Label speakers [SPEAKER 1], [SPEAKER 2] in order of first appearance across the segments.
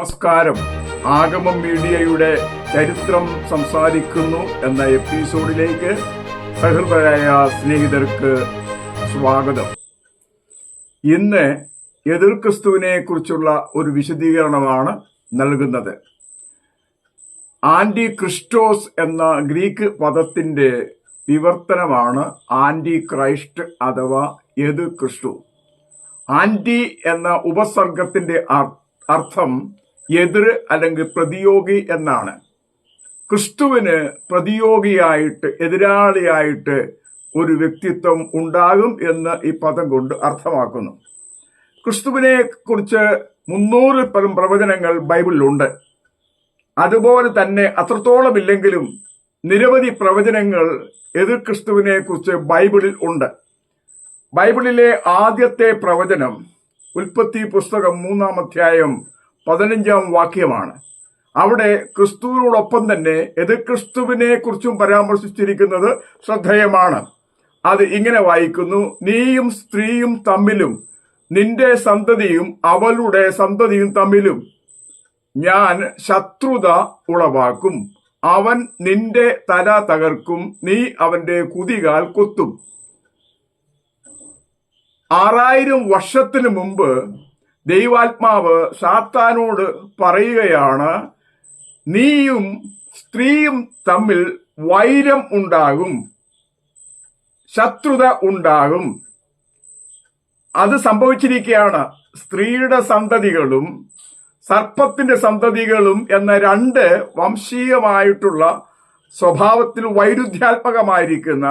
[SPEAKER 1] നമസ്കാരം. ആഗമം മീഡിയയുടെ ചരിത്രം സംസാരിക്കുന്നു എന്ന എപ്പിസോഡിലേക്ക് സഹൃദയായ സ്നേഹിതർക്ക് സ്വാഗതം. ഇന്ന് എതിർ ക്രിസ്തുവിനെ കുറിച്ചുള്ള ഒരു വിശദീകരണമാണ് നൽകുന്നത്. ആന്റി ക്രിസ്റ്റോസ് എന്ന ഗ്രീക്ക് പദത്തിന്റെ വിവർത്തനമാണ് ആന്റി ക്രൈസ്റ്റ് അഥവാ എതിർ ക്രിസ്തു ആന്റി എന്ന ഉപസർഗത്തിന്റെ അർത്ഥം എതിർ അല്ലെങ്കിൽ പ്രതിയോഗി എന്നാണ്. ക്രിസ്തുവിന് പ്രതിയോഗിയായിട്ട് എതിരാളിയായിട്ട് ഒരു വ്യക്തിത്വം ഉണ്ടാകും എന്ന് ഈ പദം കൊണ്ട് അർത്ഥമാക്കുന്നു. ക്രിസ്തുവിനെ കുറിച്ച് മുന്നൂറിൽ പരം പ്രവചനങ്ങൾ ബൈബിളിലുണ്ട്. അതുപോലെ തന്നെ അത്രത്തോളം ഇല്ലെങ്കിലും നിരവധി പ്രവചനങ്ങൾ എതിർ ക്രിസ്തുവിനെ കുറിച്ച് ബൈബിളിൽ ഉണ്ട്. ബൈബിളിലെ ആദ്യത്തെ പ്രവചനം ഉൽപ്പത്തി പുസ്തകം മൂന്നാം അധ്യായം പതിനഞ്ചാം വാക്യമാണ്. അവിടെ ക്രിസ്തുവിനോടൊപ്പം തന്നെ എതിർ ക്രിസ്തുവിനെ കുറിച്ചും പരാമർശിച്ചിരിക്കുന്നത് ശ്രദ്ധേയമാണ്. അത് ഇങ്ങനെ വായിക്കുന്നു നീയും സ്ത്രീയും തമ്മിലും നിന്റെ സന്തതിയും അവളുടെ സന്തതിയും തമ്മിലും ഞാൻ ശത്രുത ഉളവാക്കും. അവൻ നിന്റെ തല തകർക്കും നീ അവന്റെ കുതികാൽ കൊത്തും. ആറായിരം വർഷത്തിനു മുമ്പ് ദൈവാത്മാവ് സാത്താനോട് പറയുകയാണ് നീയും സ്ത്രീയും തമ്മിൽ വൈരം ഉണ്ടാകും ശത്രുത ഉണ്ടാകും. അത് സംഭവിച്ചിരിക്കുകയാണ്. സ്ത്രീയുടെ സന്തതികളും സർപ്പത്തിന്റെ സന്തതികളും എന്ന രണ്ട് വംശീയമായിട്ടുള്ള സ്വഭാവത്തിൽ വൈരുദ്ധ്യാത്മകമായിരിക്കുന്ന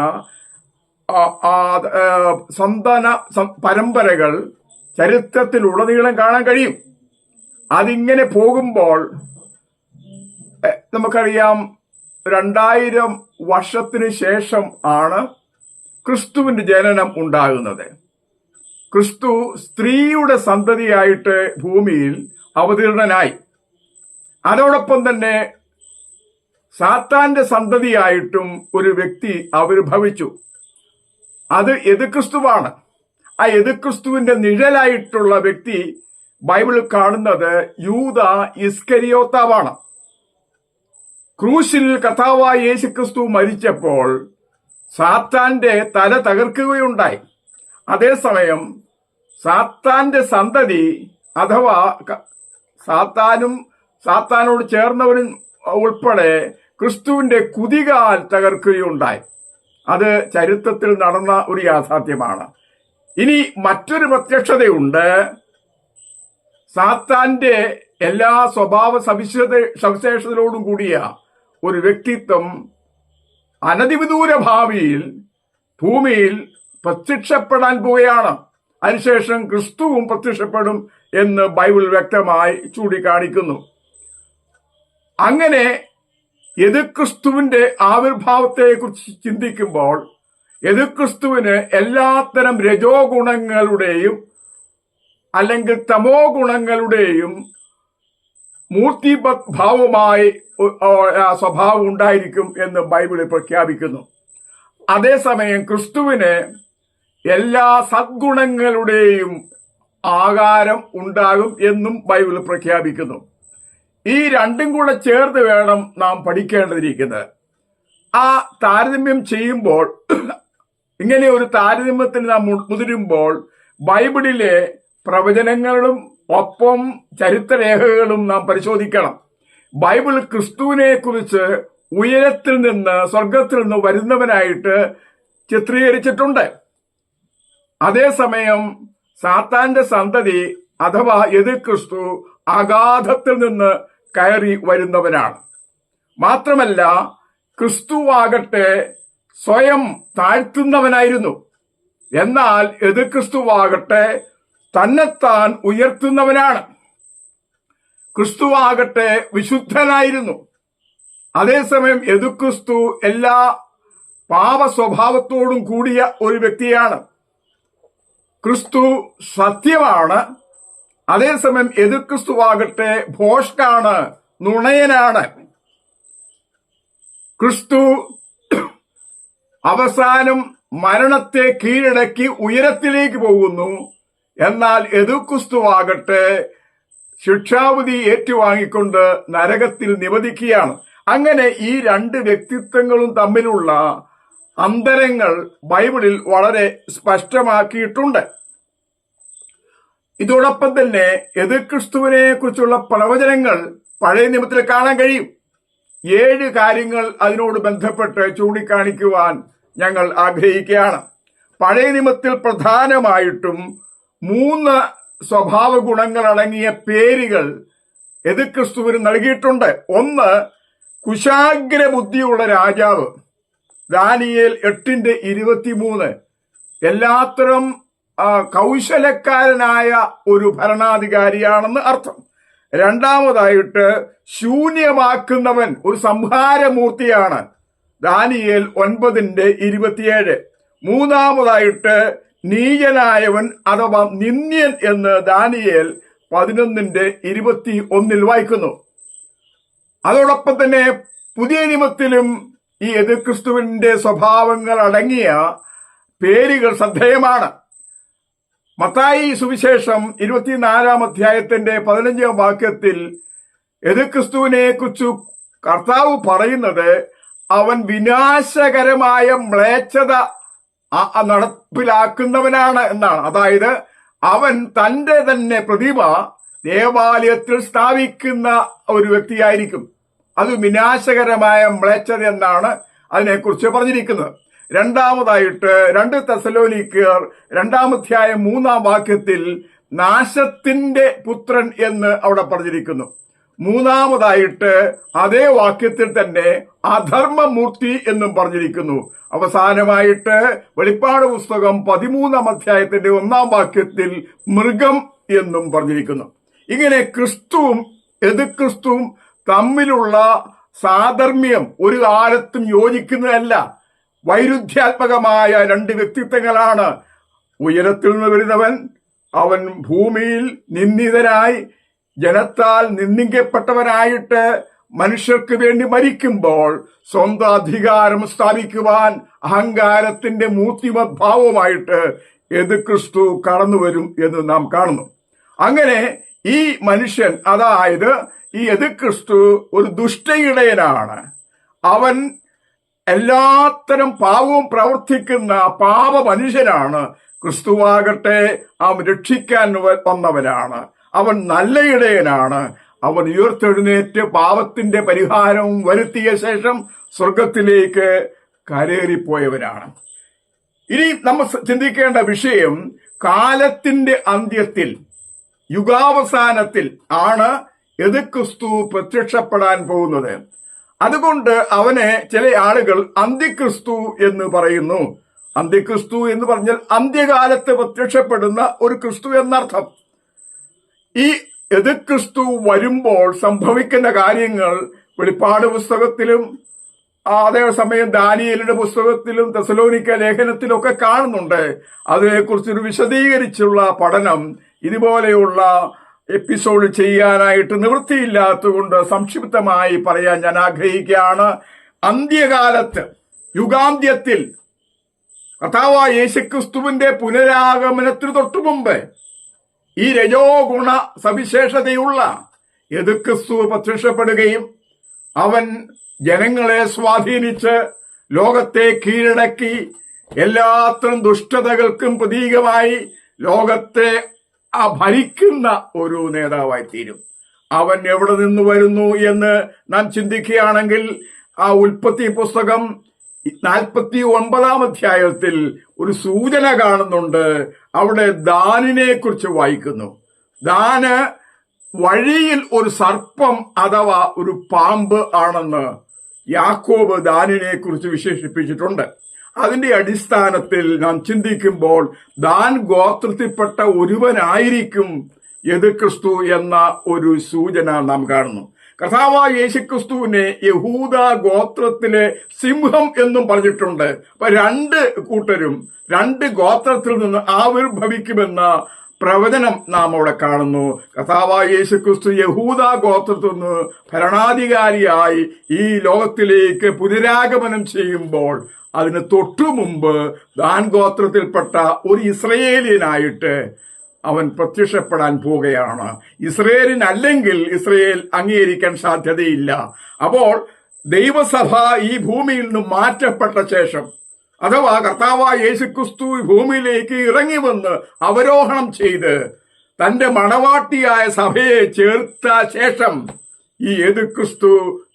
[SPEAKER 1] സന്തന പരമ്പരകൾ ചരിത്രത്തിൽ ഉടനീളം കാണാൻ കഴിയും. അതിങ്ങനെ പോകുമ്പോൾ നമുക്കറിയാം രണ്ടായിരം വർഷത്തിന് ശേഷം ആണ് ക്രിസ്തുവിന്റെ ജനനം ഉണ്ടാകുന്നത്. ക്രിസ്തു സ്ത്രീയുടെ സന്തതിയായിട്ട് ഭൂമിയിൽ അവതീർണനായി. അതോടൊപ്പം തന്നെ സാത്താന്റെ സന്തതിയായിട്ടും ഒരു വ്യക്തി ആവിർഭവിച്ചു അത് എതിർക്രിസ്തുവാണ് ആ എതിർക്രിസ്തുവിന്റെ നിഴലായിട്ടുള്ള വ്യക്തി ബൈബിളിൽ കാണുന്നത് യൂത ഇസ്കരിയോത്താവാണ്. ക്രൂശിൽ കഥാവായ യേശുക്രിസ്തു മരിച്ചപ്പോൾ സാത്താന്റെ തല തകർക്കുകയുണ്ടായി. അതേസമയം സാത്താന്റെ സന്തതി അഥവാ സാത്താനും സാത്താനോട് ചേർന്നവരും ഉൾപ്പെടെ ക്രിസ്തുവിന്റെ കുതികാൽ തകർക്കുകയുണ്ടായി. അത് ചരിത്രത്തിൽ നടന്ന ഒരു യാഥാർത്ഥ്യമാണ്. ഇനി മറ്റൊരു പ്രത്യക്ഷതയുണ്ട്. സാത്താന്റെ എല്ലാ സ്വഭാവ സവിശേഷത സവിശേഷതയോടും കൂടിയ ഒരു വ്യക്തിത്വം അനധിവിദൂര ഭാവിയിൽ ഭൂമിയിൽ പ്രത്യക്ഷപ്പെടാൻ പോവുകയാണ്. അതിനുശേഷം ക്രിസ്തുവും പ്രത്യക്ഷപ്പെടും എന്ന് ബൈബിൾ വ്യക്തമായി ചൂണ്ടിക്കാണിക്കുന്നു. അങ്ങനെ എതിർക്രിസ്തുവിന്റെ ആവിർഭാവത്തെ കുറിച്ച് ചിന്തിക്കുമ്പോൾ എതിർക്രിസ്തുവിന് എല്ലാത്തരം രജോ ഗുണങ്ങളുടെയും അല്ലെങ്കിൽ തമോ ഗുണങ്ങളുടെയും മൂർത്തി ഭാവമായി സ്വഭാവം ഉണ്ടായിരിക്കും എന്ന് ബൈബിളിൽ പ്രഖ്യാപിക്കുന്നു. അതേസമയം ക്രിസ്തുവിന് എല്ലാ സദ്ഗുണങ്ങളുടെയും ആകാരം ഉണ്ടാകും എന്നും ബൈബിൾ പ്രഖ്യാപിക്കുന്നു. ഈ രണ്ടും കൂടെ ചേർത്ത് വേണം നാം പഠിക്കേണ്ടതിരിക്കുന്നത്. ആ താരതമ്യം ചെയ്യുമ്പോൾ ഇങ്ങനെ ഒരു താരതമ്യത്തിന് നാം മുതിരുമ്പോൾ ബൈബിളിലെ പ്രവചനങ്ങളും ഒപ്പം ചരിത്രരേഖകളും നാം പരിശോധിക്കണം. ബൈബിൾ ക്രിസ്തുവിനെ കുറിച്ച് ഉയരത്തിൽ നിന്ന് സ്വർഗത്തിൽ നിന്ന് വരുന്നവനായിട്ട് ചിത്രീകരിച്ചിട്ടുണ്ട്. അതേസമയം സാത്താന്റെ സന്തതി അഥവാ എതിർ ക്രിസ്തു അഗാധത്തിൽ നിന്ന് കയറി വരുന്നവനാണ്. മാത്രമല്ല ക്രിസ്തുവാകട്ടെ സ്വയം താഴ്ത്തുന്നവനായിരുന്നു. എന്നാൽ എതിർ ക്രിസ്തുവാകട്ടെ തന്നെത്താൻ ഉയർത്തുന്നവനാണ്. ക്രിസ്തുവാകട്ടെ വിശുദ്ധനായിരുന്നു. അതേസമയം എതിർ ക്രിസ്തു എല്ലാ പാപ സ്വഭാവത്തോടും കൂടിയ ഒരു വ്യക്തിയാണ്. ക്രിസ്തു സത്യമാണ്. അതേസമയം എതിർ ക്രിസ്തുവാകട്ടെ ഭോഷ്കാണ് നുണയനാണ്. ക്രിസ്തു അവസാനം മരണത്തെ കീഴടക്കി ഉയരത്തിലേക്ക് പോകുന്നു. എന്നാൽ എതുക്കുസ്തുവാകട്ടെ ശിക്ഷാവിധി ഏറ്റുവാങ്ങിക്കൊണ്ട് നരകത്തിൽ നിവദിക്കുകയാണ് അങ്ങനെ ഈ രണ്ട് വ്യക്തിത്വങ്ങളും തമ്മിലുള്ള അന്തരങ്ങൾ ബൈബിളിൽ വളരെ സ്പഷ്ടമാക്കിയിട്ടുണ്ട്. ഇതോടൊപ്പം തന്നെ എതിർക്രിസ്തുവിനെ കുറിച്ചുള്ള പ്രവചനങ്ങൾ പഴയ നിയമത്തിൽ കാണാൻ കഴിയും. ഏഴ് കാര്യങ്ങൾ അതിനോട് ബന്ധപ്പെട്ട് ചൂണ്ടിക്കാണിക്കുവാൻ ഞങ്ങൾ ആഗ്രഹിക്കുകയാണ്. പഴയ നിയമത്തിൽ പ്രധാനമായിട്ടും മൂന്ന് സ്വഭാവ ഗുണങ്ങൾ അടങ്ങിയ പേരുകൾ എതിർക്രിസ്തുവിന് നൽകിയിട്ടുണ്ട്. ഒന്ന് കുശാഗ്ര ബുദ്ധിയുള്ള രാജാവ്. ദാനിയേൽ എട്ടിന്റെ ഇരുപത്തിമൂന്ന്. എല്ലാത്തരം കൗശലക്കാരനായ ഒരു ഭരണാധികാരിയാണെന്ന് അർത്ഥം. രണ്ടാമതായിട്ട് ശൂന്യമാക്കുന്നവൻ ഒരു സംഹാരമൂർത്തിയാണ്. ദാനിയേൽ ഒൻപതിന്റെ ഇരുപത്തിയേഴ്. മൂന്നാമതായിട്ട് നീചനായവൻ അഥവാ നിന്ദ്യൻ എന്ന് ദാനിയേൽ പതിനൊന്നിന്റെ ഇരുപത്തി ഒന്നിൽ വായിക്കുന്നു. അതോടൊപ്പം തന്നെ പുതിയ നിയമത്തിലും ഈ എതിർക്രിസ്തുവിന്റെ സ്വഭാവങ്ങൾ അടങ്ങിയ പേരുകൾ ശ്രദ്ധേയമാണ്. മത്തായി സുവിശേഷം ഇരുപത്തിനാലാം അധ്യായത്തിന്റെ പതിനഞ്ചാം വാക്യത്തിൽ എതിർക്രിസ്തുവിനെ കുറിച്ച് കർത്താവ് പറയുന്നത് അവൻ വിനാശകരമായ മ്ലേച്ഛത നടപ്പിലാക്കുന്നവനാണ് എന്നാണ്. അതായത് അവൻ തന്റെ തന്നെ പ്രതിമ ദേവാലയത്തിൽ സ്ഥാപിക്കുന്ന ഒരു വ്യക്തിയായിരിക്കും. അത് വിനാശകരമായ മ്ലേച്ഛത എന്നാണ് അതിനെക്കുറിച്ച് പറഞ്ഞിരിക്കുന്നത്. രണ്ടാമതായിട്ട് രണ്ട് തെസലോനിക്കർ രണ്ടാമധ്യായ മൂന്നാം വാക്യത്തിൽ നാശത്തിന്റെ പുത്രൻ എന്ന് അവിടെ പറഞ്ഞിരിക്കുന്നു. മൂന്നാമതായിട്ട് അതേ വാക്യത്തിൽ തന്നെ അധർമ്മമൂർത്തി എന്നും പറഞ്ഞിരിക്കുന്നു. അവസാനമായിട്ട് വെളിപ്പാട് പുസ്തകം പതിമൂന്നാം അധ്യായത്തിന്റെ ഒന്നാം വാക്യത്തിൽ മൃഗം എന്നും പറഞ്ഞിരിക്കുന്നു. ഇങ്ങനെ ക്രിസ്തുവും എതിർക്രിസ്തുവും തമ്മിലുള്ള സാധർമ്മ്യം ഒരു കാലത്തും യോജിക്കുന്നതല്ല. വൈരുദ്ധ്യാത്മകമായ രണ്ട് വ്യക്തിത്വങ്ങളാണ്. ഉയരത്തിൽ നിന്ന് വരുന്നവൻ അവൻ ഭൂമിയിൽ നിന്ദിതനായി ജനത്താൽ നിന്ദിക്കപ്പെട്ടവനായിട്ട് മനുഷ്യർക്ക് വേണ്ടി മരിക്കുമ്പോൾ സ്വന്തം അധികാരം സ്ഥാപിക്കുവാൻ അഹങ്കാരത്തിന്റെ മൂർത്തിമദ്ഭാവമായിട്ട് എത് ക്രിസ്തു കടന്നുവരും എന്ന് നാം കാണുന്നു. അങ്ങനെ ഈ മനുഷ്യൻ അതായത് ഈ എത് ക്രിസ്തു ഒരു ദുഷ്ടയിടയനാണ്. അവൻ എല്ലാത്തരം പാവവും പ്രവർത്തിക്കുന്ന പാപ മനുഷ്യനാണ് ക്രിസ്തുവാകട്ടെ അവൻ രക്ഷിക്കാൻ വന്നവരാണ്. അവൻ നല്ല ഇടയനാണ് അവൻ ഉയർത്തെഴുന്നേറ്റ് പാപത്തിന്റെ പരിഹാരവും വരുത്തിയ ശേഷം സ്വർഗത്തിലേക്ക് കരേറിപ്പോയവരാണ്. ഇനി നമ്മൾ ചിന്തിക്കേണ്ട വിഷയം കാലത്തിന്റെ അന്ത്യത്തിൽ യുഗാവസാനത്തിൽ ആണ് എതിർക്രിസ്തു പ്രത്യക്ഷപ്പെടാൻ പോകുന്നത്. അതുകൊണ്ട് അവനെ ചില ആളുകൾ അന്ത്യക്രിസ്തു എന്ന് പറയുന്നു. അന്ത്യക്രിസ്തു എന്ന് പറഞ്ഞാൽ അന്ത്യകാലത്ത് പ്രത്യക്ഷപ്പെടുന്ന ഒരു ക്രിസ്തു എന്നർത്ഥം. ഈ എതിർക്രിസ്തു വരുമ്പോൾ സംഭവിക്കുന്ന കാര്യങ്ങൾ വെളിപ്പാട് പുസ്തകത്തിലും അതേസമയം ദാനിയലിന്റെ പുസ്തകത്തിലും തെസലോനിക്ക ലേഖനത്തിലൊക്കെ കാണുന്നുണ്ട്. അതിനെക്കുറിച്ചൊരു വിശദീകരിച്ചുള്ള പഠനം ഇതുപോലെയുള്ള എപ്പിസോഡ് ചെയ്യാനായിട്ട് നിവൃത്തിയില്ലാത്തതുകൊണ്ട് സംക്ഷിപ്തമായി പറയാൻ ഞാൻ ആഗ്രഹിക്കുകയാണ്. അന്ത്യകാലത്ത് യുഗാന്ത്യത്തിൽ കഥാവായ യേശുക്രിസ്തുവിന്റെ പുനരാഗമനത്തിന് തൊട്ടു മുമ്പ് ഈ രജോ ഗുണ സവിശേഷതയുള്ള യദുക്രിസ്തു പ്രത്യക്ഷപ്പെടുകയും അവൻ ജനങ്ങളെ സ്വാധീനിച്ച് ലോകത്തെ കീഴടക്കി എല്ലാത്തരം ദുഷ്ടതകൾക്കും പ്രതീകമായി ലോകത്തെ ആ ഭരിക്കുന്ന ഒരു നേതാവായി തീരും. അവൻ എവിടെ നിന്ന് വരുന്നു എന്ന് നാം ചിന്തിക്കുകയാണെങ്കിൽ ആ ഉൽപ്പത്തി പുസ്തകം നാൽപ്പത്തി ഒമ്പതാം അധ്യായത്തിൽ ഒരു സൂചന കാണുന്നുണ്ട്. അവിടെ ദാനിനെ കുറിച്ച് വായിക്കുന്നു. ദാന് വഴിയിൽ ഒരു സർപ്പം അഥവാ ഒരു പാമ്പ് ആണെന്ന് യാക്കോബ് ദാനിനെ കുറിച്ച് വിശേഷിപ്പിച്ചിട്ടുണ്ട്. അതിന്റെ അടിസ്ഥാനത്തിൽ നാം ചിന്തിക്കുമ്പോൾ ദാൻ ഗോത്രത്തിൽപ്പെട്ട ഒരുവനായിരിക്കും യദുക്രിസ്തു എന്ന ഒരു സൂചന നാം കാണുന്നു. കഥാവായ യേശുക്രിസ്തുവിനെ യഹൂദ ഗോത്രത്തിലെ സിംഹം എന്നും പറഞ്ഞിട്ടുണ്ട്. അപ്പൊ രണ്ട് കൂട്ടരും രണ്ട് ഗോത്രത്തിൽ നിന്ന് ആവിർഭവിക്കുമെന്ന പ്രവചനം നാം അവിടെ കാണുന്നു. കഥാവായ യേശുക്രിസ്തു യഹൂദ ഗോത്രത്തിൽ നിന്ന് ഭരണാധികാരിയായി ഈ ലോകത്തിലേക്ക് പുനരാഗമനം ചെയ്യുമ്പോൾ അതിന് തൊട്ടു മുമ്പ് ദാൻ ഗോത്രത്തിൽപ്പെട്ട ഒരു ഇസ്രയേലിയനായിട്ട് അവൻ പ്രത്യക്ഷപ്പെടാൻ പോവുകയാണ്. ഇസ്രയേലിനല്ലെങ്കിൽ ഇസ്രയേൽ അംഗീകരിക്കാൻ സാധ്യതയില്ല. അപ്പോൾ ദൈവസഭ ഈ ഭൂമിയിൽ നിന്ന് മാറ്റപ്പെട്ട ശേഷം അഥവാ കർത്താവായ യേശുക്രിസ്തു ഭൂമിയിലേക്ക് ഇറങ്ങി വന്ന് അവരോഹണം ചെയ്ത് തന്റെ മണവാട്ടിയായ സഭയെ ചേർത്ത ശേഷം ഈ എതിർക്രിസ്തു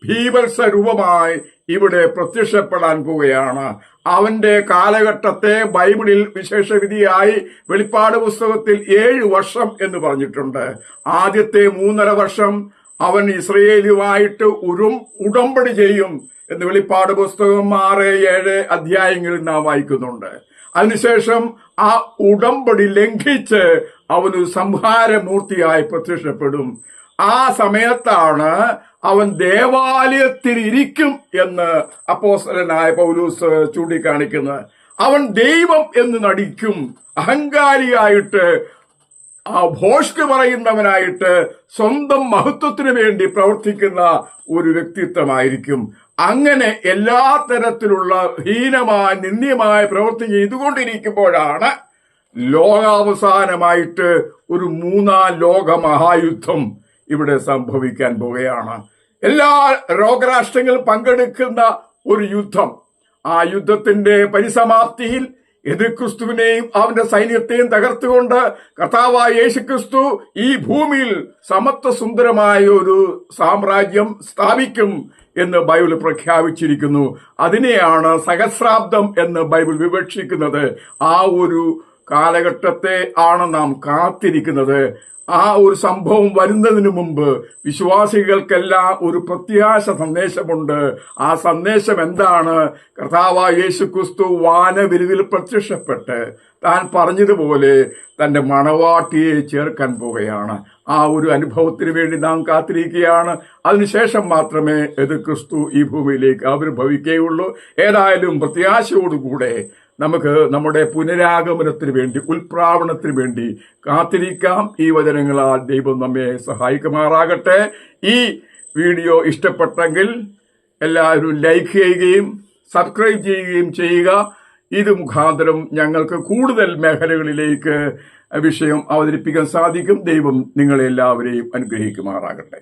[SPEAKER 1] ഭീവത്സ രൂപമായി ഇവിടെ പ്രത്യക്ഷപ്പെടാൻ പോവുകയാണ്. അവന്റെ കാലഘട്ടത്തെ ബൈബിളിൽ വിശേഷവിധിയായി വെളിപ്പാട് പുസ്തകത്തിൽ ഏഴ് വർഷം എന്ന് പറഞ്ഞിട്ടുണ്ട്. ആദ്യത്തെ മൂന്നര വർഷം അവൻ ഇസ്രയേലുമായിട്ട് ഉരും ഉടമ്പടി ചെയ്യും എന്ന് വെളിപ്പാട് പുസ്തകം ആറ് ഏഴ് അധ്യായങ്ങളിൽ നാം വായിക്കുന്നുണ്ട്. അതിനുശേഷം ആ ഉടമ്പടി ലംഘിച്ച് അവന് സംഹാരമൂർത്തിയായി പ്രത്യക്ഷപ്പെടും. ആ സമയത്താണ് അവൻ ദേവാലയത്തിൽ ഇരിക്കും എന്ന് അപ്പോസ്തലനായ പൗലൂസ് ചൂണ്ടിക്കാണിക്കുന്നത്. അവൻ ദൈവം എന്ന് നടിക്കും അഹങ്കാരിയായിട്ട് ആ ഭോഷ്ക് പറയുന്നവനായിട്ട് സ്വന്തം മഹത്വത്തിന് വേണ്ടി പ്രവർത്തിക്കുന്ന ഒരു വ്യക്തിത്വമായിരിക്കും. അങ്ങനെ എല്ലാ തരത്തിലുള്ള ഹീനമായ നിന്ദ്യമായ പ്രവൃത്തി ചെയ്തുകൊണ്ടിരിക്കുമ്പോഴാണ് ലോകാവസാനമായിട്ട് ഒരു മൂന്നാം ലോക മഹായുദ്ധം ഇവിടെ സംഭവിക്കാൻ പോവുകയാണ്. എല്ലാ ലോകരാഷ്ട്രങ്ങളും പങ്കെടുക്കുന്ന ഒരു യുദ്ധം. ആ യുദ്ധത്തിന്റെ പരിസമാപ്തിയിൽ എതിർക്രിസ്തുവിനെയും അവന്റെ സൈന്യത്തെയും തകർത്തുകൊണ്ട് കർത്താവായ യേശുക്രിസ്തു ഈ ഭൂമിയിൽ സമത്വ സുന്ദരമായ ഒരു സാമ്രാജ്യം സ്ഥാപിക്കും എന്ന് ബൈബിൾ പ്രഖ്യാപിച്ചിരിക്കുന്നു. അതിനെയാണ് സഹസ്രാബ്ദം എന്ന് ബൈബിൾ വിവക്ഷിക്കുന്നത്. ആ ഒരു കാലഘട്ടത്തെ ആണ് നാം കാത്തിരിക്കുന്നത്. ആ ഒരു സംഭവം വരുന്നതിന് മുമ്പ് വിശ്വാസികൾക്കെല്ലാം ഒരു പ്രത്യാശ സന്ദേശമുണ്ട്. ആ സന്ദേശം എന്താണ്? കർത്താവ് യേശു ക്രിസ്തു വാനവിരുതിൽ പ്രത്യക്ഷപ്പെട്ട് താൻ പറഞ്ഞതുപോലെ തന്റെ മണവാട്ടിയെ ചേർക്കാൻ പോവുകയാണ്. ആ ഒരു അനുഭവത്തിന് വേണ്ടി നാം കാത്തിരിക്കുകയാണ്. അതിനുശേഷം മാത്രമേ എത് ക്രിസ്തു ഈ ഭൂമിയിലേക്ക് ആവിർഭവിക്കുകയുള്ളൂ. ഏതായാലും പ്രത്യാശയോടുകൂടെ നമുക്ക് നമ്മുടെ പുനരാഗമനത്തിന് വേണ്ടി ഉൽപ്രാവണത്തിന് വേണ്ടി കാത്തിരിക്കാം. ഈ വചനങ്ങളാൽ ദൈവം നമ്മെ സഹായിക്കുമാറാകട്ടെ. ഈ വീഡിയോ ഇഷ്ടപ്പെട്ടെങ്കിൽ എല്ലാവരും ലൈക്ക് ചെയ്യുകയും സബ്സ്ക്രൈബ് ചെയ്യുകയും ചെയ്യുക. ഇത് മുഖാന്തരം ഞങ്ങൾക്ക് കൂടുതൽ മേഖലകളിലേക്ക് വിഷയം അവതരിപ്പിക്കാൻ സാധിക്കും. ദൈവം നിങ്ങളെല്ലാവരെയും അനുഗ്രഹിക്കുമാറാകട്ടെ.